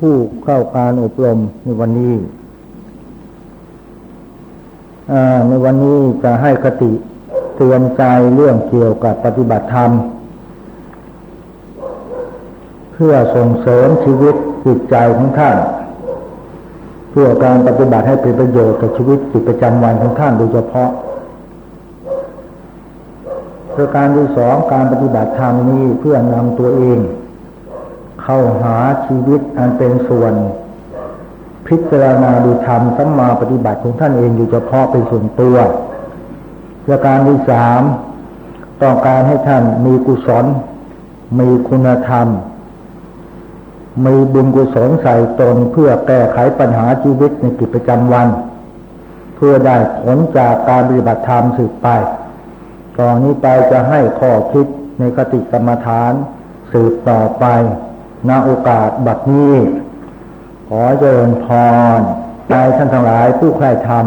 ผู้เข้าการอบรมในวันนี้ในวันนี้จะให้คติเตือนใจเรื่องเกี่ยวกับปฏิบัติธรรม เพื่อส่งเสริมชีวิตจิตใจของท่าน เพื่อการปฏิบัติให้เป็นประโยชน์กับชีวิตจิตประจำวันของท่านโดยเฉพาะประการที่สองการปฏิบัติธรรมนี้เพื่อนำตัวเอง เข้าหาชีวิตอันเป็นส่วน พิจารณาดูธรรมสัมมาปฏิบัติของท่านเองอยู่เฉพาะเป็นส่วนตัวประการที่สามต้องการให้ท่านมีกุศล มีคุณธรรม มีบุญกุศลใส่ตนเพื่อแก้ไขปัญหาชีวิตในกิจประจำวัน เพื่อได้ผลจากการปฏิบัติธรรมสืบไปตอนนี้ไปจะให้ข้อคิดในคติกรรมฐานสืบต่อไป ณโอกาสบัดนี้ ขอเจริญพรในท่านทั้งหลายผู้ใคร่ธรรม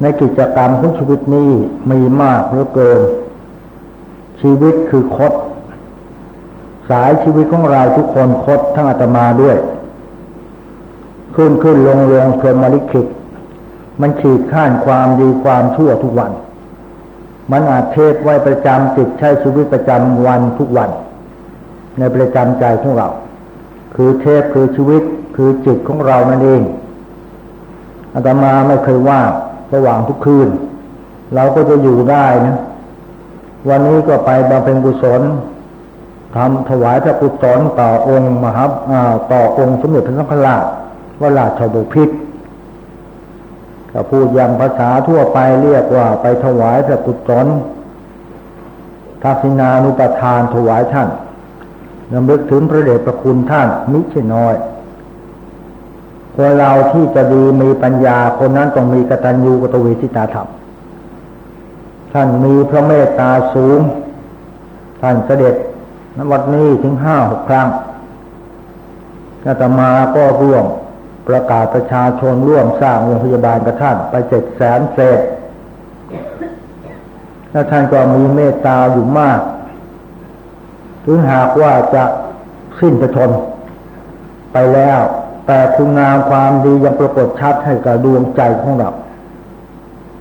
ในกิจกรรมของชีวิตนี้มีมากเหลือเกิน ชีวิตคือคด สายชีวิตของเราทุกคนคดทั้งอาตมาด้วย ขึ้นขึ้นลงลงเพลมลิขิตมันขีดข้านความดีความชั่วทุกวัน มันอาจเทศไว้ประจำจิตใช้ชีวิตประจำวันทุกวัน ในประจำใจของเรา คือเทศคือชีวิตคือจิตของเรานั่นเองอาตมาไม่เคยว่าระหว่างทุกคืน เราก็จะอยู่ได้นะ วันนี้ก็ไปบำเพ็ญกุศลทำถวายพระกุศลต่อองค์มหาต่อองค์สมเด็จพระสังฆราชวราชบุพิตรถ้าพูดอย่างภาษาทั่วไปเรียกว่าไปถวายพระกุศลทักษินานุปทานถวายท่าน นำลึกถึงพระเดชพระคุณท่านมิใช่น้อยคนเราที่จะดีมีปัญญาคนนั้นต้องมีกตัญญูกตเวทิตาธรรมท่านมีพระเมตตาสูง ท่านเสด็จนวัดนี้ถึงห้าหกครั้งอาตมาก็ร่วมประกาศประชาชนร่วมสร้างโรงพยาบาลกับท่านไปเจ็ดแสนเศษและท่านก็มีเมตตาอยู่มาก ถึงหากว่าจะสิ้นประชนไปแล้ว แต่คุณงามความดียังปรากฏชัดให้กับดวงใจของเรา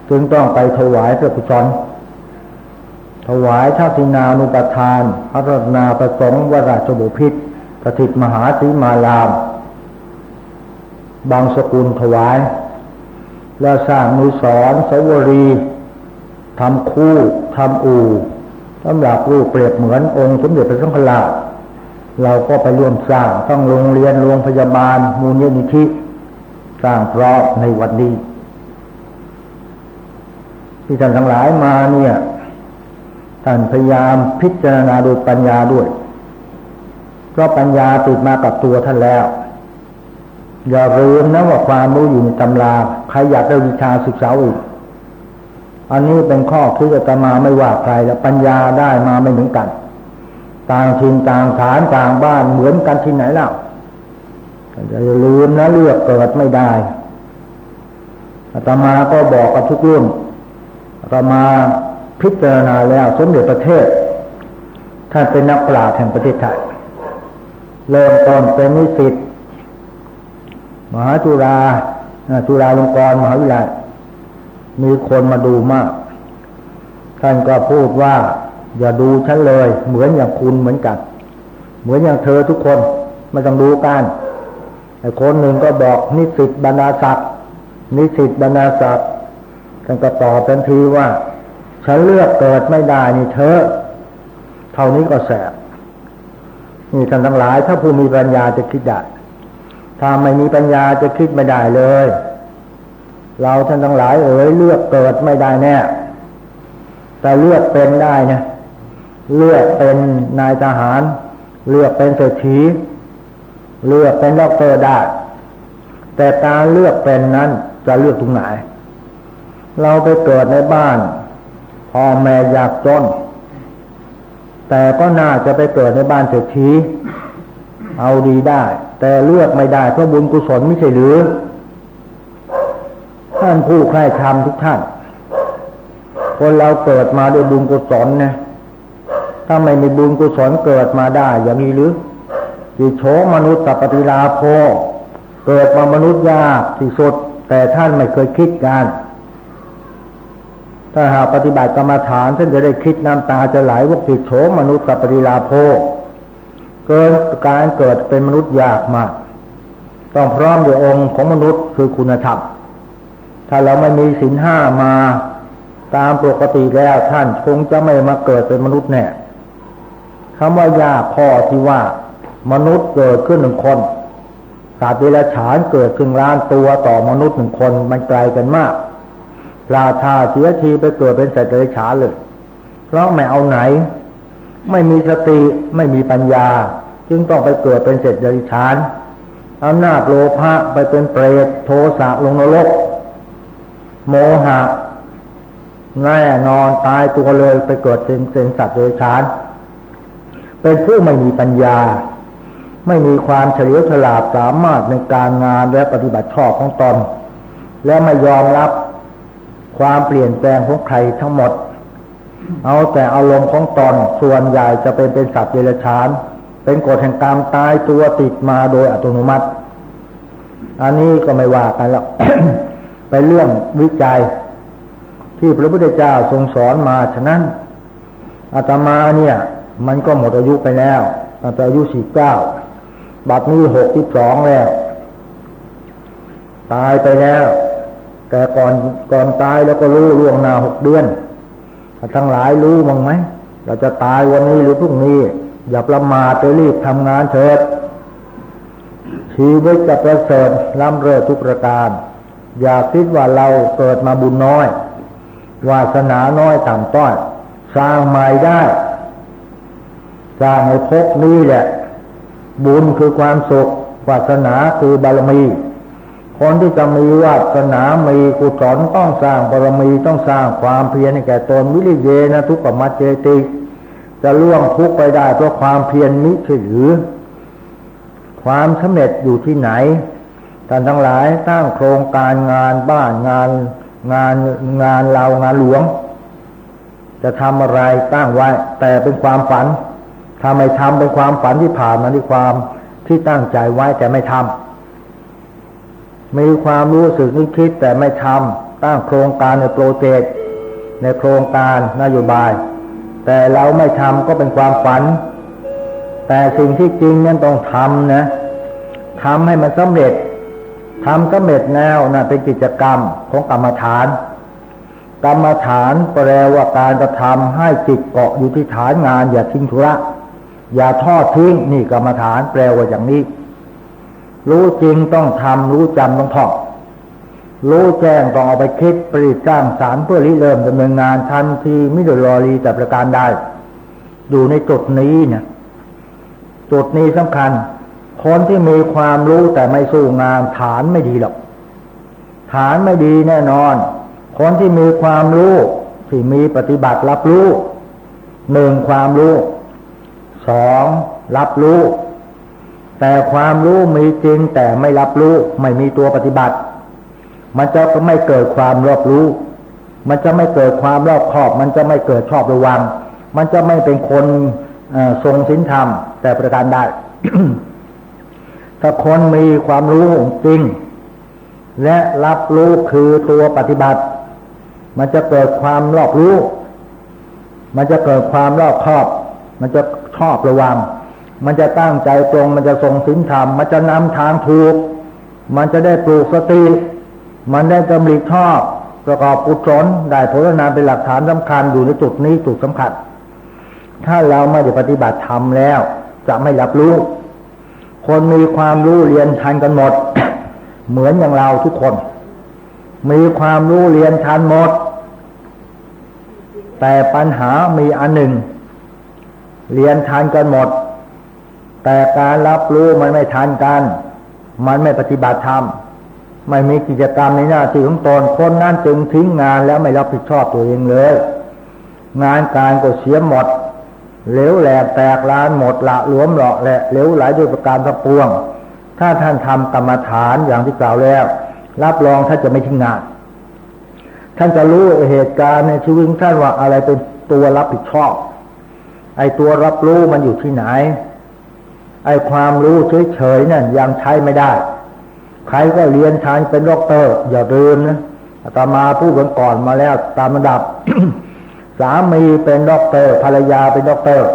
จึงต้องไปถวายพระกุศลถวายท้าสินานุปทาน พระรนาประสงค์วราชบุพิตรสถิตมหาสีมาลาม บางสกุลถวาย แล้วสร้างนุสรสวรีทำคู่ทำอู่ สำหรับรูปเปรียบเหมือนองค์สมเด็จพระสังฆราชเราก็ไปร่วมสร้างต้องโรงเรียนโรงพยาบาล มูลนิธิสร้างเพราะในวันนี้ที่ท่านทั้งหลายมาเนี่ยท่านพยายามพิจารณาโดยปัญญาด้วย เพราะปัญญาติดมากับตัวท่านแล้ว อย่าลืมนะว่าความรู้อยู่ในตำรา ใครอยากได้วิชาศึกษาอีก อันนี้เป็นข้อคิดอาตมาไม่ว่าใครแล้วปัญญาได้มาไม่เหมือนกัน ต่างถิ่นต่างฐานต่างบ้านเหมือนกันที่ไหนแล้วอย่าลืมนะเลือกเกิดไม่ได้อาตมาก็บอกกับทุกรุ่นอาตมาพิจารณาแล้วสมเด็จประเทศท่านเป็นนักปราชญ์แห่งประเทศไทยเริ่มต้นเป็นนิสิตมหาจุฬาจุฬาลงกรณ์มหาวิทยาลัย มีคนมาดูมาก ท่านก็พูดว่า อย่าดูฉันเลย เหมือนอย่างคุณเหมือนกัน เหมือนอย่างเธอทุกคนไม่ต้องดูกันไอ้คนหนึ่งก็บอกนิสิตบรรดาศักดิ์นิสิตบรรดาศักดิ์ท่านก็ตอบทันทีว่า ฉันเลือกเกิดไม่ได้นี่เธอ เท่านี้ก็แสบนี่ท่านทั้งหลาย ถ้าผู้มีปัญญาจะคิดได้ถ้าไม่มีปัญญาจะคิดไม่ได้เลย เราท่านทั้งหลายเอ๋ยเลือกเกิดไม่ได้แน่ แต่เลือกเป็นได้นะเลือกเป็นนายทหาร เลือกเป็นเศรษฐีเลือกเป็นด็อกเตอร์ได้ แต่การเลือกเป็นนั้นจะเลือกตรงไหน เราไปเกิดในบ้านพ่อแม่อยากจน แต่ก็น่าจะไปเกิดในบ้านเศรษฐีเอาดีได้ แต่เลือกไม่ได้เพราะบุญกุศลไม่ใช่หรือ ท่านผู้ใคร่ธรรมทุกท่าน คนเราเกิดมาด้วยบุญกุศลนะ ถ้าไม่มีบุญกุศลเกิดมาได้อย่างนี้หรือจิโฉมนุษย์สัพปฏิลาโภเกิดมามนุษย์ยากที่สุด แต่ท่านไม่เคยคิดกันถ้าหากปฏิบัติกรรมฐานท่านจะได้คิดน้ำตาจะไหลว่าจิโฉมนุษย์สัพปฏิลาโภเกิดการเกิดเป็นมนุษย์ยากมาก ต้องพร้อมด้วยองค์ของมนุษย์คือคุณธรรม ถ้าเราไม่มีศีลห้ามาตามปกติแล้วท่านคงจะไม่มาเกิดเป็นมนุษย์แน่คำว่ายากพอที่ว่ามนุษย์เกิดขึ้นหนึ่งคนสัตว์เดรัจฉานเกิดขึ้นล้านตัวต่อมนุษย์หนึ่งคนมันไกลกันมากราชาเสียทีไปเกิดเป็นสัตว์เดรัจฉานเลย เพราะไม่เอาไหน ไม่มีสติไม่มีปัญญา จึงต้องไปเกิดเป็นเศษเดรัจฉานอำนาจโลภะไปเป็นเปรตโทสะลงนรก โมหะแน่นอนตายตัวเลยไปเกิดเป็นเป็นสัตว์เดรัจฉาน เป็นผู้ไม่มีปัญญา ไม่มีความเฉลียวฉลาดสามารถในการงานและปฏิบัติชอบของตน และไม่ยอมรับความเปลี่ยนแปลงของใครทั้งหมด เอาแต่อารมณ์ของตนส่วนใหญ่จะเป็นเป็นสัตว์เดรัจฉาน เป็นกฎแห่งกรรมตายตัวติดมาโดยอัตโนมัติ อันนี้ก็ไม่ว่ากันแล้ว ไปเรื่องวิจัย ที่พระพุทธเจ้าทรงสอนมาฉะนั้นอาตมาเนี่ย มันก็หมดอายุไปแล้วตั้งแต่อายุสี่เก้าบัดนี้หกที่สองแล้ว ตายไปแล้ว แต่ก่อนก่อนตายแล้วก็รู้ล่วงหน้าหกเดือนทั้งหลายรู้มั้งไหมเราจะตายวันนี้หรือพรุ่งนี้ อย่าประมาทไปรีบทำงานเถิดชีวิตจะประเสริฐล้ำเลิศทุกประการ อย่าคิดว่าเราเกิดมาบุญน้อย วาสนาน้อยต่ำต้อยสร้างใหม่ได้ สร้างในภพนี้แหละ บุญคือความสุข วาสนาคือบารมี คนที่จะมีวาสนา มีกุศลต้องสร้างบารมีต้องสร้างความเพียรให้แก่ตนวิริเยนะทุกขมัจเจติจะล่วงทุกไปได้เพราะความเพียรมิใช่หรือ ความสำเร็จอยู่ที่ไหน ท่านทั้งหลายตั้งโครงการงานบ้านงานงานงานเรางานหลวง จะทำอะไรตั้งไว้ แต่เป็นความฝันถ้าไม่ทำเป็นความฝันที่ผ่านมาที่ความที่ตั้งใจไว้แต่ไม่ทำมีความรู้สึกนึกคิดแต่ไม่ทำตั้งโครงการในโปรเจกต์ในโครงการนโยบาย แต่เราไม่ทำก็เป็นความฝัน แต่สิ่งที่จริงนั้นต้องทำนะทำให้มันสำเร็จ ทำสำเร็จแล้วนะเป็นกิจกรรมของกรรมฐาน กรรมฐานแปลว่าการกระทำให้จิตเกาะอยู่ที่ฐานงาน อย่าทิ้งธุระ อย่าทอดทิ้งนี่กรรมฐานแปลว่าอย่างนี้ รู้จริงต้องทำรู้จำต้องท่องรู้แจ้งต้องเอาไปคิดผลิตสร้างสารเพื่อริเริ่มดำเนินงานทันทีไม่โดยรอรีแต่ประการใดอยู่ในจุดนี้เนี่ยจุดนี้สำคัญ คนที่มีความรู้แต่ไม่สู้งานฐานไม่ดีหรอก ฐานไม่ดีแน่นอน คนที่มีความรู้ที่มีปฏิบัติรับรู้หนึ่งความรู้สองรับรู้ แต่ความรู้มีจริงแต่ไม่รับรู้ ไม่มีตัวปฏิบัติ มันจะไม่เกิดความรอบรู้ มันจะไม่เกิดความรอบคอบ มันจะไม่เกิดชอบระวัง มันจะไม่เป็นคนทรงศีลธรรม แต่ประการได้ ถ้าคนมีความรู้จริง และรับรู้คือตัวปฏิบัติ มันจะเกิดความรอบรู้ มันจะเกิดความรอบคอบ มันจะชอบระวัง มันจะตั้งใจตรง มันจะทรงศีลธรรม มันจะนำทางถูก มันจะได้ปลูกสติ มันได้กำลิชอบประกอบกุศลได้ผลนานเป็นหลักฐานสำคัญอยู่ในจุดนี้จุดสำคัญ ถ้าเราไม่ได้ปฏิบัติธรรมแล้ว จะไม่รับรู้ คนมีความรู้เรียนทันกันหมด เหมือนอย่างเราทุกคน มีความรู้เรียนทันหมด แต่ปัญหามีอันหนึ่ง เรียนทันกันหมด แต่การรับรู้มันไม่ทันกัน มันไม่ปฏิบัติธรรมไม่มีกิจกรรมในหน้าที่ของตนคนนั้นจึงทิ้งงานแล้วไม่รับผิดชอบตัวเองเลย งานการก็เสียหมด เหลวแหลกแตกล้านหมดละหลวมหลอกแหละเหลวไหลด้วยประการทั้งปวง ถ้าท่านทำกรรมฐานอย่างที่กล่าวแล้ว รับรองท่านจะไม่ทิ้งงาน ท่านจะรู้เหตุการณ์ในชีวิตท่านว่าอะไรเป็นตัวรับผิดชอบ ไอ้ตัวรับรู้มันอยู่ที่ไหน ไอ้ความรู้เฉยๆนั่นยังใช้ไม่ได้ ใครก็เรียนชายเป็นด็อกเตอร์ อย่าลืมนะอาตมาพูดกันก่อนมาแล้วตามระดับ สามีเป็นด็อกเตอร์ ภรรยาเป็นด็อกเตอร์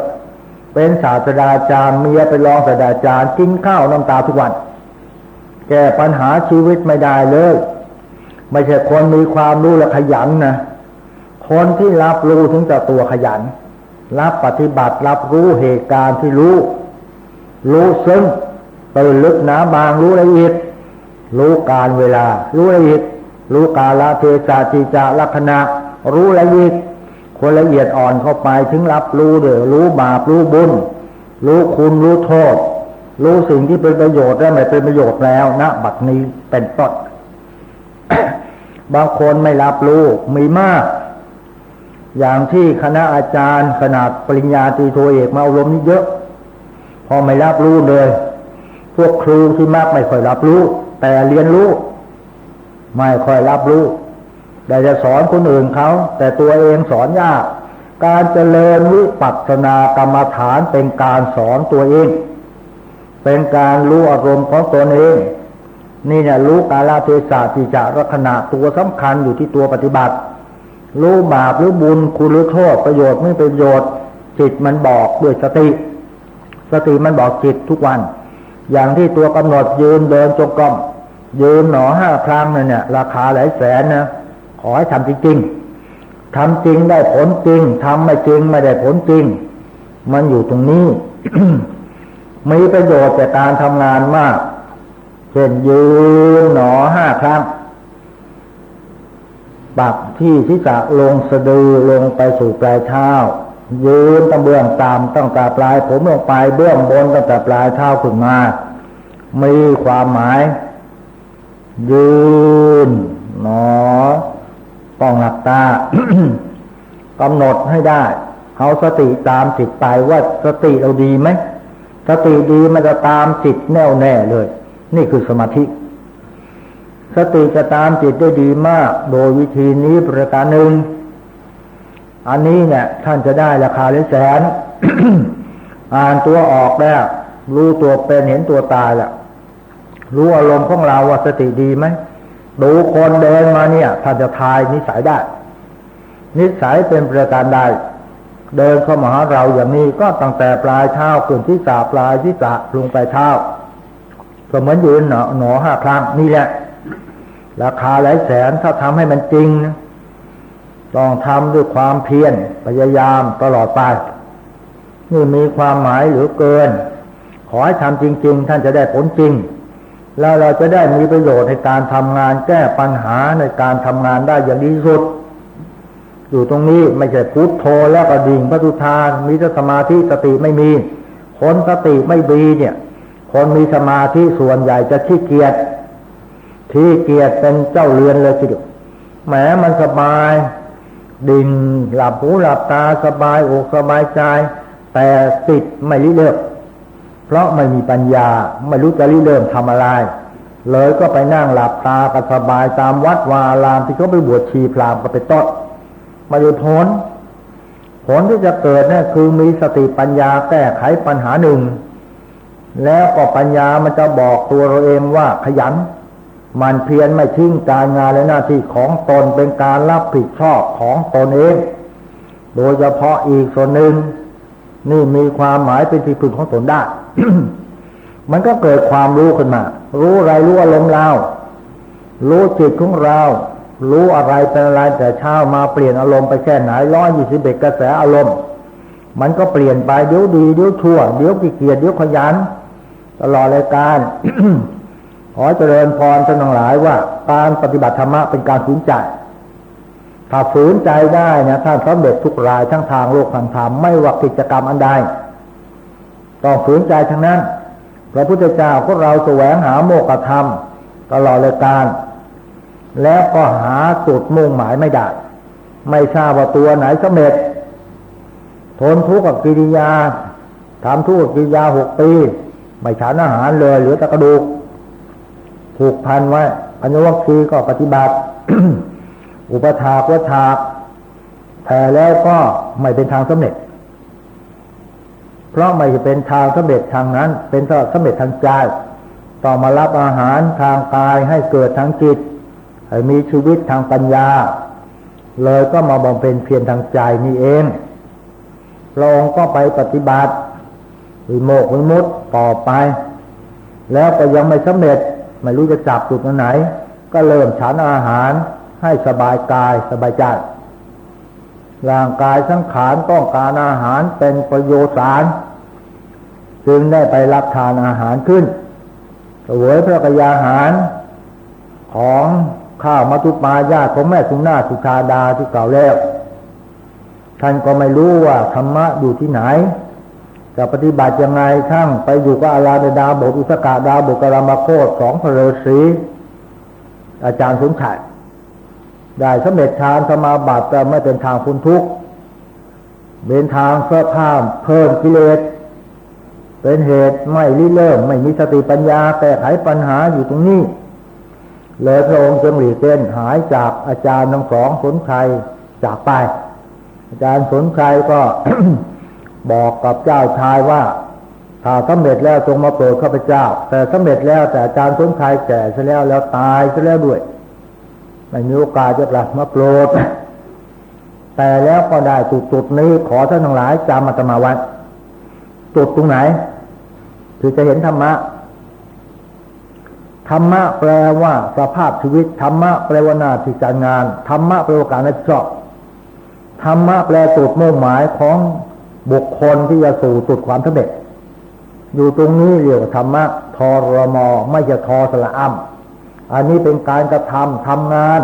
เป็นศาสตราจารย์เมียเป็นรองศาสตราจารย์กินข้าวน้ำตาทุกวัน แก้ปัญหาชีวิตไม่ได้เลย ไม่ใช่คนมีความรู้และขยันนะคนที่รับรู้ถึงจะตัวขยัน รับปฏิบัติรับรู้เหตุการณ์ที่รู้ รู้ซึ้งตื่นลึกหนาบางรู้ละเอียดรู้การเวลา รู้ละเอียดรู้กาลเทศะจิจาลักษณะ รู้ละเอียด คนละเอียดอ่อนเข้าไปถึงรับรู้เด้อรู้บาปรู้บุญ รู้คุณรู้โทษ รู้สิ่งที่เป็นประโยชน์และไม่เป็นประโยชน์แล้วณบัดนี้เป็นต้นบางคนไม่รับรู้มีมาก อย่างที่คณะอาจารย์ขนาดปริญญาตรีโทเอกมาอบรมนี่เยอะ พอไม่รับรู้เลย พวกครูที่มากไม่ค่อยรับรู้ แต่เรียนรู้ ไม่ค่อยรับรู้ แต่จะสอนคนอื่นเขา แต่ตัวเองสอนยาก การเจริญวิปัสสนากรรมฐานเป็นการสอนตัวเอง เป็นการรู้อารมณ์ของตนเอง นี่เนี่ยรู้กาลเทศะจิจารักษณะตัวสำคัญอยู่ที่ตัวปฏิบัติ รู้บาปหรือบุญคุณหรือโทษประโยชน์ไม่ประโยชน์ จิตมันบอกด้วยสติ สติมันบอกจิตทุกวัน อย่างที่ตัวกำหนดยืนเดินจงกรมยืนหนอห้าครั้งนั่เนี่ยราคาหลายแสนนะ ขอให้ทำจริงๆทำจริงได้ผลจริงทำไม่จริงไม่ได้ผลจริง มันอยู่ตรงนี้ มีประโยชน์แต่การทำงานมากเช่นยืนหนอห้าครั้งปักที่ศีรษะลงสะดือลงไปสู่ปลายเท้า ยืนตั้งเบื้องต่ำตั้งแต่ปลาย ผมลงไปเบื้องบนตั้งแต่ปลายเท้าขึ้นมามีความหมาย ยืน หนอ ต้องหลับตากำหนดให้ได้เอาสติตามจิตไปว่าสติเราดีไหมสติดีมันจะตามจิตแน่วแน่เลย นี่คือสมาธิ สติจะตามจิตได้ดีมาก โดยวิธีนี้ประการหนึ่ง อันนี้เนี่ย ท่านจะได้ราคาเลแสน อ่านตัวออกแล้ว รู้ตัวเป็นเห็นตัวตายแล้วรู้อารมณ์ของเราว่าสติดีไหม ดูคนเดินมาเนี่ยท่านจะทายนิสัยได้ นิสัยเป็นประการใดเดินเข้ามาหาเราอย่างนี้ก็ตั้งแต่ปลายเท้าขึ้นที่สาปลายที่สะลงไปเท้าก็เหมือนยืนหนอหนอห้าครั้งนี่แหละ ราคาหลายแสนถ้าทำให้มันจริงนะต้องทำด้วยความเพียรพยายามตลอดไปนี่มีความหมายหรือเกิน ขอให้ทำจริง ๆ ท่านจะได้ผลจริง แล้วเราจะได้มีประโยชน์ในการทำงานแก้ปัญหาในการทำงานได้อย่างดีสุด อยู่ตรงนี้ไม่ใช่พุทโธแล้วก็ดิ่งพระสุธานมีสมาธิสติไม่มี คนสติไม่ดีเนี่ย คนมีสมาธิส่วนใหญ่จะขี้เกียจขี้เกียจเป็นเจ้าเรือนเลยทีเดียวแหมมันสบาย ดิ่งหลับหูหลับตาสบายอกสบายใจ แต่ติดไม่ริเริ่ เพราะไม่มีปัญญาไม่รู้จะริเริ่มทำอะไร เลยก็ไปนั่งหลับตากันสบายตามวัดวาลามที่เขาไปบวชชีพรามก็ไปต้นมาดูผลผลที่จะเกิดเนี่ยคือมีสติปัญญาแก้ไขปัญหาหนึ่ง แล้วก็ปัญญามันจะบอกตัวเราเองว่าขยันมันเพียรไม่ทิ้งการงานและหน้าที่ของตนเป็นการรับผิดชอบของตนเอง โดยเฉพาะอีกส่วนหนึ่ง นี่มีความหมายเป็นที่พึงของตนได้ มันก็เกิดความรู้ขึ้นมา รู้อะไรรู้อารมณ์เรา รู้จิตของเรา รู้อะไรเป็นอะไรแต่เช้ามาเปลี่ยนอารมณ์ไปแค่ไหนร้อยยี่สิบเอ็ดกระแสอารมณ์ มันก็เปลี่ยนไปเดี๋ยวดีเดี๋ยวชั่วเดี๋ยวขี้เกียจเดี๋ยวขยัน ตลอดรายการขอเจริญพรท่านทั้งหลายว่า การปฏิบัติธรรมะเป็นการฝืนใจ ถ้าฝืนใจได้นะท่านสำเร็จทุกรายทั้งทางโลกทางธรรมไม่ว่ากิจกรรมอันใด ต้องฝืนใจทั้งนั้น พระพุทธเจ้าพวกเราแสวงหาโมกขธรรมตลอดรายการ แล้วก็หาจุดมุ่งหมายไม่ได้ ไม่ทราบว่าตัวไหนสำเร็จทนทุกข์กับกิริยาทำทุกข์กับกิริยาหกปี ไม่ฉันอาหารเลยเหลือแต่กระดูกผูกพันไว้ปัญญวัคคีก็ปฏิบัติ อุปถากวัถากแต่แล้วก็ไม่เป็นทางสำเร็จ เพราะไม่เป็นทางสำเร็จทางนั้น เป็นสำเร็จทางใจต้องมารับอาหารทางกายให้เกิดทางจิต ให้มีชีวิตทางปัญญา เลยก็มาบำเพ็ญเพียรทางใจนี่เองพระองค์ก็ไปปฏิบัติวิโมกวิมุตต่อไป แล้วก็ยังไม่สำเร็จไม่รู้จะจับจุดไหน ก็เริ่มฉันอาหารให้สบายกายสบายใจ ร่างกายสังขารต้องการอาหารเป็นประโยชน์สาร จึงได้ไปรับทานอาหารขึ้นสวยพระกยาหารของข้าวมัตุปายาของแม่สุนาสุชาดาที่เก่าแล้ว ท่านก็ไม่รู้ว่าธรรมะอยู่ที่ไหน จะปฏิบัติยังไงทั้งไปอยู่กับอาราดาบทอุสกาดาบทกรามโคตสองพระฤาษีอาจารย์สมชัย ได้สำเร็จฌานสมาบัติแต่ไม่เป็นทางคุณทุกข์เป็นทางเพื่อข้ามเพิ่มกิเลสเป็นเหตุไม่ริเริ่ม ไม่มีสติปัญญาแก้ไขปัญหาอยู่ตรงนี้ เลยพระองค์จึงหลีกเล่นหายจากอาจารย์ทั้งสองสนชัยจากไป อาจารย์สนชัยก็บอกกับเจ้าชายว่าถ้าสำเร็จแล้วจงมาโปรดข้าพเจ้า แต่สำเร็จแล้วแต่อาจารย์สนชัยแก่ซะแล้วแล้วตายซะแล้วด้วย ไม่มีโอกาสจะกลับมาโปรด แต่แล้วก็ได้จุดจุดนี้ขอท่านทั้งหลายจำมาตมาวัดจุดตรงไหน คือจะเห็นธรรมะ ธรรมะแปลว่าสภาพชีวิต ธรรมะแปลว่าหน้าที่การงาน ธรรมะแปลว่าการรับผิดชอบ ธรรมะแปลจุดมุ่งหมายของบุคคลที่จะสู่จุดความสำเร็จอยู่ตรงนี้เรียกว่าธรรมะทรมไม่จะทอสละอ้ำ อันนี้เป็นการกระทำทำงาน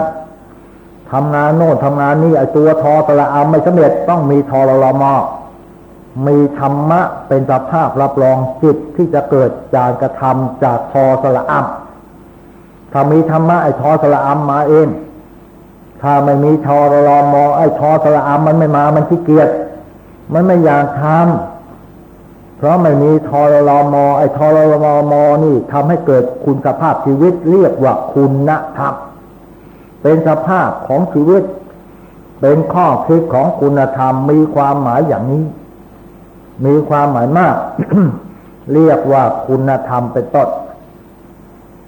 ทำงานโน่นทำงานนี่ไอตัวทอสละอ้ำไม่สำเร็จต้องมีทอรมอมีธรรมะเป็นสภาพรับรองจิตที่จะเกิดจากกระทำจากทอสละอ้ำถ้ามีธรรมะไอทอสละอ้ำมาเอง ถ้าไม่มีทอรอมอไอทอสละอ้ำมันไม่มามันขี้เกียจมันไม่อยากทำ เพราะไม่มีทรอมอไอทรอมอนี่ทำให้เกิดคุณสภาพชีวิตเรียกว่าคุณธรรมเป็นสภาพของชีวิต เป็นข้อคิดของคุณธรรมมีความหมายอย่างนี้ มีความหมายมาก เรียกว่าคุณธรรมเป็นต้น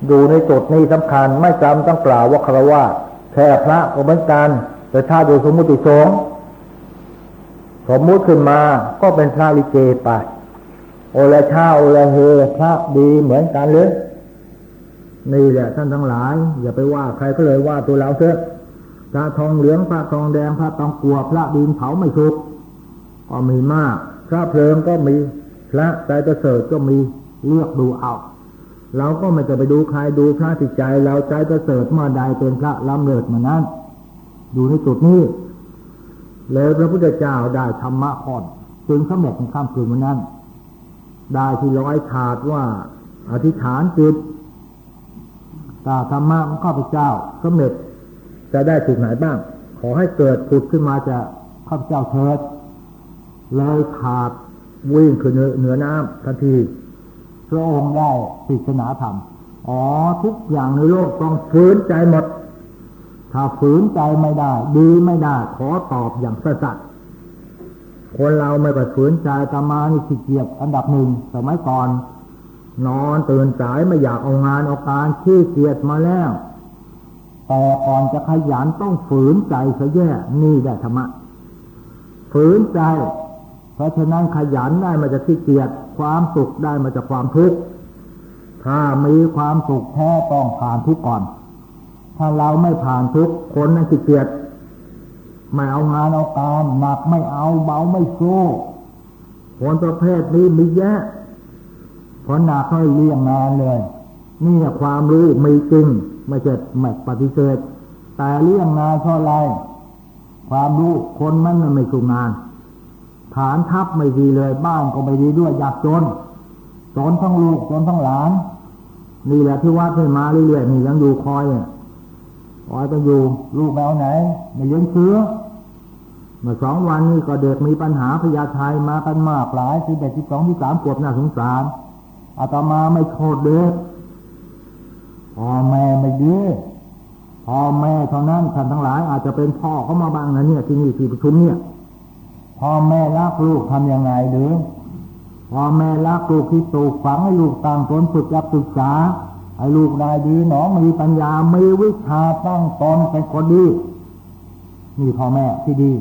อยู่ในจุดนี้สำคัญไม่จำต้องกล่าวว่าคารวะแค่พระก็เหมือนกัน แต่ถ้าโดยสมมติสงสมมุติขึ้นมาก็เป็นพระลิเกไป โอละชาโอละเฮพระดีเหมือนกันหรือนี่แหละท่านทั้งหลาย อย่าไปว่าใครก็เลยว่าตัวเราเถอะพระทองเหลืองพระทองแดงพระตองกัวพระดินเผาไม่สุกก็มีมาก พระเพลิงก็มีพระใจประเสริฐก็มีเลือกดูเอาเราก็ไม่จะไปดูใครดูพระจิตใจเราใจประเสริฐเมื่อใดเป็นพระล้ำเลิศมานั้นอยู่ในจุดนี้เลยพระพุทธเจ้าได้ธรรมะพอนจึงสมเร็จในข้ามคืนวันนั้น ได้ที่ร้อยถาดว่า อธิษฐานจิตตาธรรมะมันข้าพเจ้าสำเร็จจะได้ถูกไหนบ้าง ขอให้เกิดผุดขึ้นมาจะข้าพเจ้าเถิดเลยขาดวิ่งขึ้นเหนือน้ำทันทีพระองค์ได้ปริศนาธรรม อ๋อทุกอย่างในโลกต้องฝืนใจหมด ถ้าฝืนใจไม่ได้ ดีไม่ได้ ขอตอบอย่างสัตย์ คนเราไม่ไปฝืนใจตามานี่ขี้เกียจอันดับหนึ่งสมัยก่อน นอนตื่นสายไม่อยากเอางานเอาการขี้เกียจมาแล้วแต่ก่อนจะขยันต้องฝืนใจเสียแย่นี่ได้ธรรมะฝืนใจ เพราะฉะนั้นขยันได้มาจากขี้เกียจความสุขได้มาจากความทุกข์ถ้ามีความสุขแท้ต้องผ่านทุกข์ก่อน ถ้าเราไม่ผ่านทุกข์คนนั้นขี้เกียจ ไม่เอางานเอาการหนักไม่เอาเบาไม่สู้คนประเภทนี้มีแยะเพราะหนักให้เลี่ยงงานเลย นี่ความรู้มีจริง ไม่ใช่ไม่ปฏิเสธแต่เลี่ยงงานเพราะอะไร ความรู้คนมันไม่สู้งาน ฐานทัพไม่ดีเลยบ้านก็ไม่ดีด้วยอยากจนจนทั้งลูกจนทั้งหลานนี่แหละที่วัดให้มาเรื่อยๆนี่ยังอยู่คอยเนี่ยคอยไปอยู่ลูกแมวไหนไม่เลี้ยงเชื้อ เมื่อสองวันนี้ก็เด็กมีปัญหาพยาไทยมากันมากหลายสิบเอ็ดสิบสองที่สามขวบน่าสงสารอาตมาไม่โทษเด็กพ่อแม่ไม่ดีพ่อแม่เท่านั้นท่านทั้งหลาย อาจจะเป็นพ่อเขามาบ้างนะเนี่ยที่นี่ที่ประชุมเนี่ยพ่อแม่รักลูกทำยังไงหรือพ่อแม่รักลูกที่ปลูกฝังให้ลูกต่างตนฝึกรับศึกษาให้ลูกได้ดีหนอมีปัญญามีวิชาตั้งตนเป็นคนดีนี่พ่อแม่ที่ดี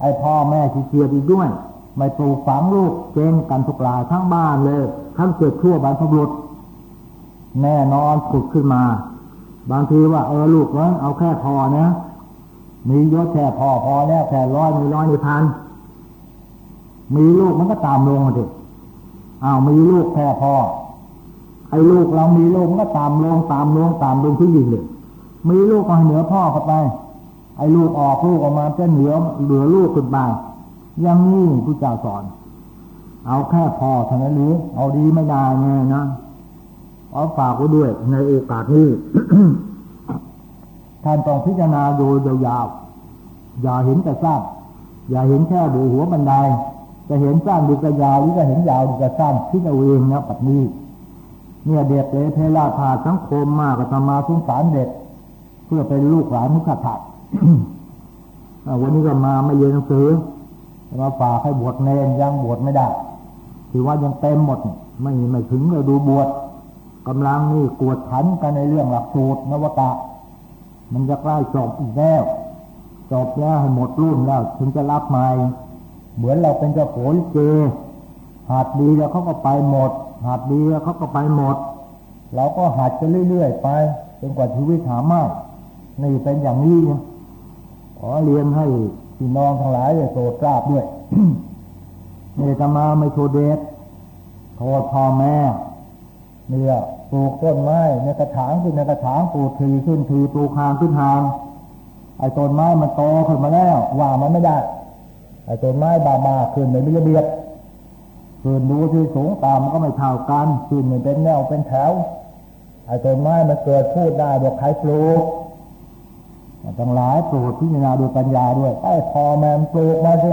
ไอ้พ่อแม่ที่เกียรอีกด้วย ไม่ปลูกฝังลูกเจงกันทุกลายทั้งบ้านเลย ทั้งเกิดทั่วบรรพบุรุษแน่นอนขุดขึ้นมา บางทีว่าเออลูกเนเอาแค่พอนะ มียศแค่พอพอแล้วแค่ร้อยมีร้อยมีพันมีลูกมันก็ตามลงมาดิอ้าวมีลูกแค่พอไอ้ลูกเรามีลูกมันก็ตามลงตามลงตามลงที่ยิงเลยมีลูกก็เหนือพ่อเข้าไป ไอ้ลูกออกลูกออกมาจะเหนือเหลือลูกขึ้นไปยังนี่ผู้เจ้าสอน เอาแค่พอเท่านั้นหรือเอาดีไม่ได้ไงนะเอาฝากไว้ด้วย ในโอกาสนี้ท่านต้องพิจารณาโดยยาวๆอย่าเห็นแต่สั้นอย่าเห็นแค่ดูหัวบันไดจะเห็นสั้นดูกระยาวหรือจะเห็นยาวดูกระสั้นคิดเอาเองนะปัจนี้เนี่ยเด็กเอเทราพาสังคมมากกับธรรมาสงสารเด็ก เพื่อเป็นลูกหลานมุขถัด วันนี้ก็มาไม่เรียนหนังสือมาฝากให้บวชเนนยังบวชไม่ได้ ถือว่ายังเต็มหมด ไม่ไม่ถึงเลยดูบวชกำลังนี่กวดขันกันในเรื่องหลักสูตรนวตะ มันจะใกล้จบอีกแล้วจบแล้วให้หมดรุ่นแล้วถึงจะรับใหม่ เหมือนเราเป็นเจ้าโขลิเกหัดดีแล้วเขาก็ไปหมดหัดดีแล้วเขาก็ไปหมด เราก็หัดไปเรื่อยๆไปจนกว่าชีวิตหาไม่นี่เป็นอย่างนี้เนี่ย ขอเรียนให้พี่น้องทั้งหลายได้โปรดทราบด้วยเนี่จะมาไม่โทเด็กโทษพ่อแม่เนี่ยปลูกต้นไม้ในกระถางขึ้นในกระถางปลูกทีขึ้นทีปลูกหางขึ้นหางไอ้ต้นไม้มันโตขึ้นมาแล้วว่ามันไม่ได้ไอ้ต้นไม้บาบาขึ้นในระเบียบขึ้นดูที่สูงต่ำก็ไม่เท่ากันขึ้นเป็นแนวเป็นแถวไอ้ต้นไม้มันเกิดพูดได้บอกใครปลูก ทั้งหลายโปรดพิจารณาดูปัญญาด้วยไอ้พอแม่ปลูกมาสิ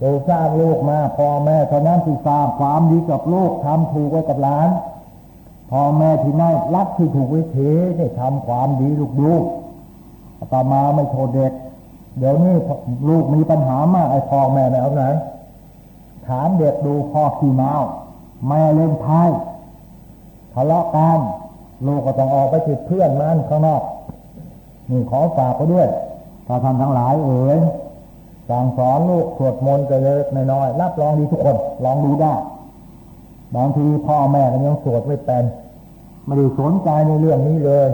ปลูกสร้างลูกมาพ่อแม่เท่านั้นที่สร้างความดีกับลูกทำถูกไว้กับหลานพ่อแม่ที่นั่นรักที่ถูกวิถีได้ทำความดีลูกดูต่อมาไม่โทษเด็ก เดี๋ยวนี้ลูกมีปัญหามากไอ้พ่อแม่ไม่เอาไหนถามเด็กดูพ่อขี่เมาแม่เล่นไพ่ทะเลาะกันลูกก็ต้องออกไปติดเพื่อนมันข้างนอก นี่ขอฝากไปด้วยถ้าท่านทั้งหลายเอ๋ยสั่งสอนลูกสวดมนต์จะเล็กน้อยรับรองดีทุกคน ลองดูได้บางทีพ่อแม่ก็ยังสวดไม่เป็นไม่ได้สนใจในเรื่องนี้เลย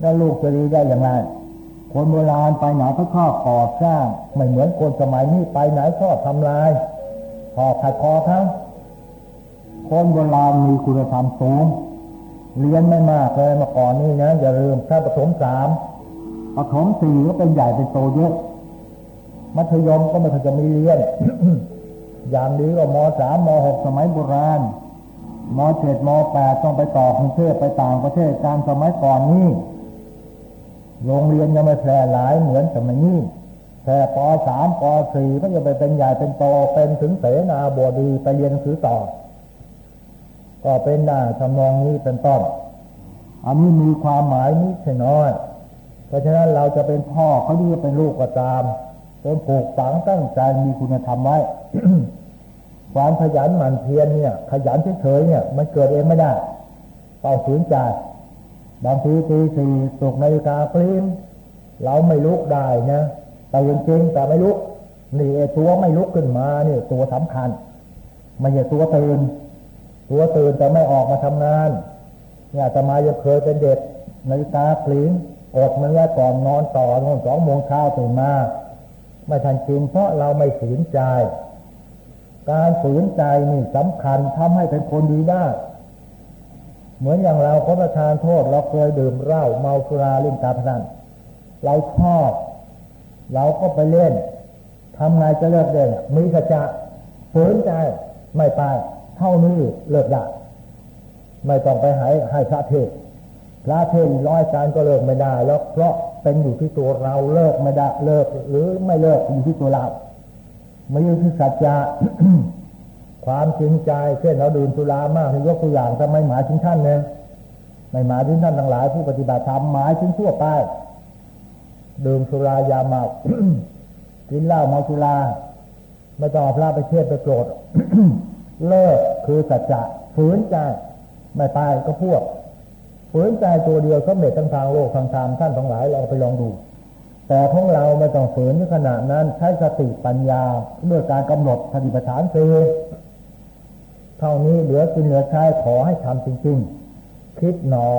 แล้วลูกจะดีได้อย่างไรคนโบราณไปไหนก็ชอบก่อสร้าง ไม่เหมือนคนสมัยนี้ไปไหนชอบทำลายพอขัดคอทั้งคนโบราณมีคุณธรรมสูงเรียนไม่มากเลยมาก่อนนี่นะอย่าลืมถ้าปฐมสาม ปฐมสี่ก็เป็นใหญ่เป็นโตเยอะ มัธยมก็ไม่เคยจะมีเรียน อย่างนี้ก็มสามมหกสมัยโบราณมเจ็ดมแปดต้องไปต่อกรุงเทพไปต่างประเทศการสมัยก่อนนี้โรงเรียนยังไม่แพร่หลายเหมือนสมัยนี้แค่ปสามปสี่ก็จะไปเป็นใหญ่เป็นโตเป็นถึงเสนาบดีไปเรียนหนังสือต่อ ก็เป็นได้าทำนองนี้เป็นต้นอันนี้มีความหมายนิดน้อย เพราะฉะนั้นเราจะเป็นพ่อเขาดีเป็นลูกก็ตามเป็นปลูกฝังตั้งใจมีคุณธรรมไว้ ความขยันหมั่นเพียรเนี่ย ขยันเฉยๆเนี่ย มันเกิดเองไม่ได้ต้องฝืนใจบางทีตีสี่ตกนาฬิกาปลิ้มเราไม่ลุกได้นะแต่จริงแต่ไม่ลุกนี่ตัวไม่ลุกขึ้นมาเนี่ยตัวสำคัญไม่ใช่ตัวตื่นตัวตื่นแต่ไม่ออกมาทำงานเนี่ยจะมาจะเคยเป็นเด็กนาฬิกาปลิ้ม อดมันไว้ก่อนนอนต่อนอนสองโมงเช้าตื่นมาไม่ทันจริงเพราะเราไม่ฝืนใจ การฝืนใจนี่สำคัญทำให้เป็นคนดีได้ เหมือนอย่างเราเขาประทานโทษเราเคยดื่มเหล้าเมาสุราเล่นการพนันเราชอบเราก็ไปเล่นทำไงจะเลิกเล่นมีกระจะฝืนใจไม่ไปเท่านี้เลิกได้ไม่ต้องไปให้ให้พระเทศ พระเทศร้อยการก็เลิกไม่ได้แล้วเพราะเป็นอยู่ที่ตัวเราเลิกไม่ได้เลิก หรือไม่เลิกอยู่ที่ตัวเราไม่อยู่ที่สัจจะความจริงใจเช่นเราดื่มสุรามากยกตัวอย่างทำไมหมายถึงท่านเนี่ยไม่หมายถึงท่านทั้งหลาย ผู้ปฏิบัติธรรมหมายถึงทั่วไปดื่มสุรายาเมากินเหล้าเมาสุราไม่ต้องพระไปเทศไปโกรธเลิกคือสัจจะฝืนใจไม่ตายก็พวก ฝืนใจตัวเดียวสำเร็จทั้งทางโลกทางธรรมท่านทั้งหลายเราไปลองดู แต่ของเราไม่ต้องฝืนในขณะนั้นใช้สติปัญญาด้วยการกำหนดสติปัฏฐานสี่เท่านี้เหลือกินเหลือใช้ขอให้ทำจริงๆ คิดหนอ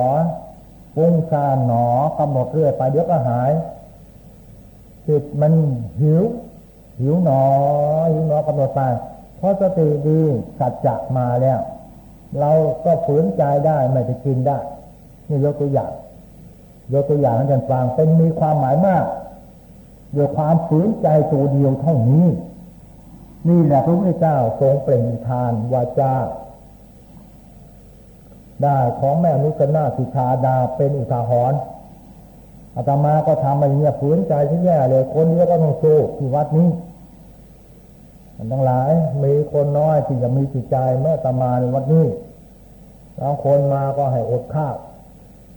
ปุ้งซาหนอกำหนดเรื่อยไปเดี๋ยวก็หายจิตมันหิว หิวหนอหิวหนอกำหนดไปเพราะสติดีสัจจะมาแล้ว เราก็ฝืนใจได้ไม่ไปกินได้ นี่ยกตัวอย่างยกตัวอย่างให้กันฟังเป็นมีความหมายมากโดยความฝืนใจตัวเดียวเท่านี้ นี่แหละพระพุทธเจ้าทรงเปล่งทานวาจาได้ของแม่นุสนาสิชาดาเป็นอุทาหรณ์อาตมาก็ทำอะไรเนี่ยฝืนใจที่แย่เลย คนเดียวก็ต้องสู้ที่วัดนี้มันทั้งหลายมีคนน้อยที่จะมีจิตใจเมื่ออาตมาในวัดนี้บางคนมาก็ให้อดข้าว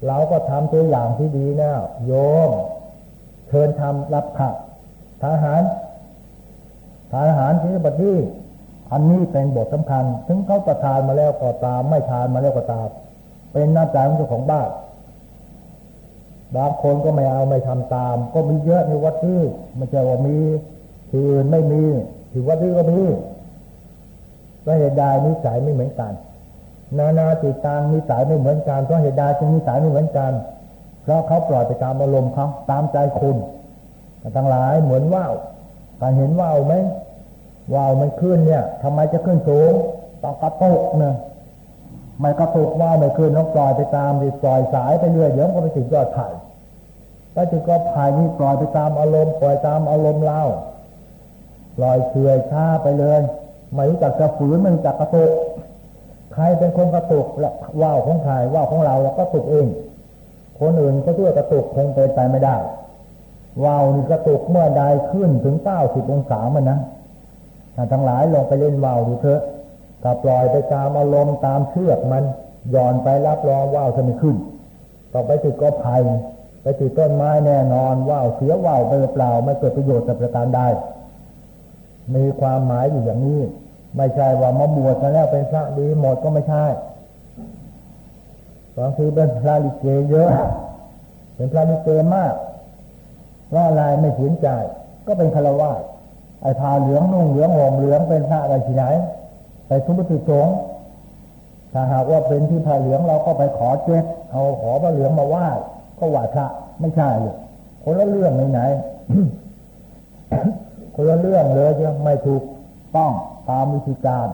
เราก็ทำตัวอย่างที่ดีนะโยมเชิญทำรับข้าวทหารทหารที่บัดนี้อันนี้เป็นบทสำคัญ ถึงเขาประทานมาแล้วก็ตาม ไม่ทานมาแล้วก็ตาม เป็นน้ำใจของเจ้าของบ้านบางคนก็ไม่เอาไม่ทำตาม ก็มีเยอะในวัดที่ม่ใช่ว่ามีที่อื่นไม่มีที่วัดที่ก็มีก็เหตุใดนิสัยไม่เหมือนกัน นานาจิตตังนิสัยไม่เหมือนกันเพราะเหตุใดจึงนิสัยไม่เหมือนกัน เพราะเขาปล่อยไปตามอารมณ์เขาตามใจคุณแต่ทั้งหลายเหมือนว่าวการเห็นว่าวไหมว่าวมันขึ้นเนี่ยทำไมจะขึ้นสูงต้องกระตุกเนี่ยไม่กระตุกว่าวไม่ขึ้นต้องปล่อยไปตามดิปล่อยสายไปเรื่อยเดี๋ยวก็ไปถึงยอดไผ่ถ้าถึงก็ไผ่นี่ปล่อยไปตามอารมณ์ปล่อยตามอารมณ์เราปล่อยเฉื่อยช้าไปเลยไม่รู้จักจะฝืนไม่รู้จักกระตุก ใครเป็นคนกระตุกและว่าวของใครว่าวของเราเราก็ตุกเอง คนอื่นก็ช่วยกระตุกคงเป็นไปไม่ได้ว่าวนี่กระตุกเมื่อใดขึ้นถึงเก้าสิบองศามันนะถ้าทั้งหลายลงไปเล่นว่าวดูเถอะถ้าปล่อยไปตามอารมณ์ตามเชือกมันย่อนไปรับรองว่าวจะไม่ขึ้น ต่อไปติดก็ภัยไปติดต้นไม้แน่นอนว่าวเสียว่าวไปเปล่าไม่เกิดประโยชน์แต่ประการใดมีความหมายอยู่อย่างนี้ ไม่ใช่ว่ามาบวชมาแล้วเป็นพระดีหมดก็ไม่ใช่บางทีเป็นพระลิเกเยอะ เป็นพระลิเกมากเพราะอะไม่ฝืนใจ ก็เป็นคารวะไอ้ผ้าเหลืองนุ่งเหลืองห่มเหลืองเป็นพระอะไรที่ไหนไปทุบติสงถ้าหากว่าเป็นที่ผ้าเหลืองเราก็ไปขอเจ็ดเอาขอผ้าเหลืองมาไหว้ก็ไหว้พระไม่ใช่เลยคนละเรื่องไหนไหนคนละเรื่องเลยจะไม่ถูกต้อง ตามวิธีการ